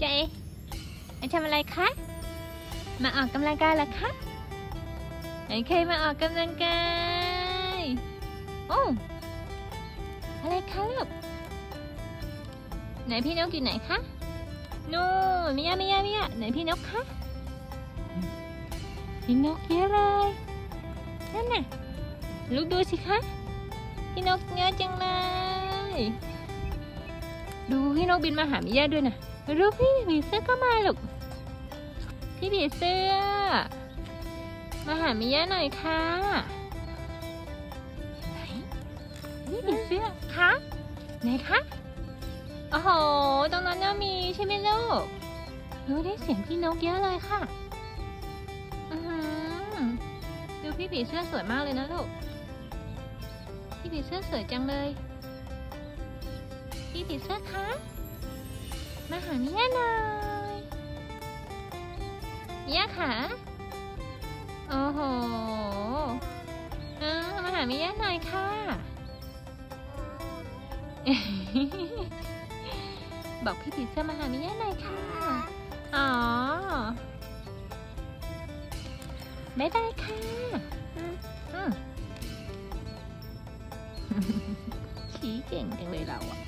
เจ๊มาทำอะไรคะ มาออกกำลังกายเหรอคะไหนเคมาออกกำลังกายโอ้อะไรคะลูกไหนพี่นกอยู่ไหนคะนู่นมิยามิยามิยาไหนพี่นกคะพี่นกเยอะเลยนั่นน่ะลูกดูสิคะพี่นกเยอะจังเลยดูพี่นกบินมาหามิยาด้วยน่ะ ดูพี่ผีเสื้อก็มาลูกพี่ผีเสื้อ มาหามิยาหน่อยค่ะไหนนี่ผีเสื้อคะไหนคะโอ้โหตรงนั้นน่ะมีใช่ไหมลูกดูได้เสียงพี่นกเยอะเลยค่ะอือหือดูพี่ผีเสื้อสวยมากเลยนะลูกพี่ผีเสื้อสวยจังเลย พี่ผีเสื้อคะ มาหามิยาหน่อยมิยาค่ะโอ้โหเออมาหามิยาหน่อยค่ะ บอกพี่ผีเสื้อมาหามิยาหน่อยค่ะ อ๋อบ๊ายบายค่ะอืมอืมชี้เก่งจังเลยเราอะ